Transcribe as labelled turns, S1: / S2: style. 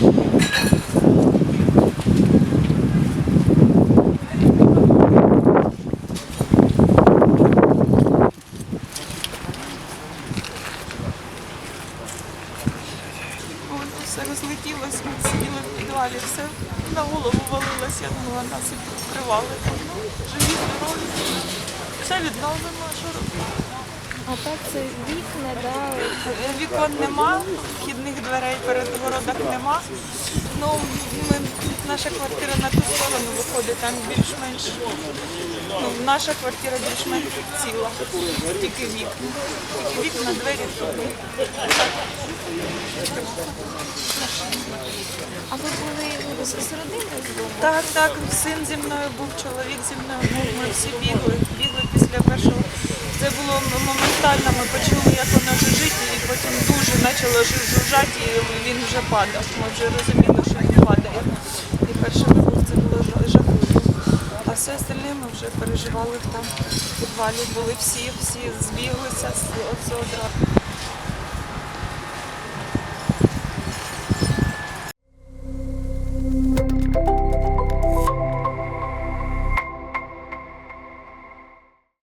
S1: Ну, все розлетілося, ми сиділи в підвалі, все на голову валилося, я думала, нас і покривали. Ну, живі, здорові, все відновлено, що робити.
S2: А так це вікна, да?
S1: Е, вікон нема, вхідних дверей перед городах нема. Ну, ми, наша квартира на ту сторону виходить, там більш-менш. Ну, наша квартира більш-менш ціла. Тільки вікна. Тільки вікна, двері.
S2: а ви були родиною з дому?
S1: Так, так, син зі мною був, чоловік зі мною був. Ми всі бігли, бігли після першого. Це було моментально, ми почули, як воно жужить, і потім дуже почало жу- жужжати, і він вже падав. Ми вже розуміли, що він падає. І перший вибух це було жа- жахливо. А все остальне ми вже переживали там підвалі. Були всі, всі збіглися цього одразу.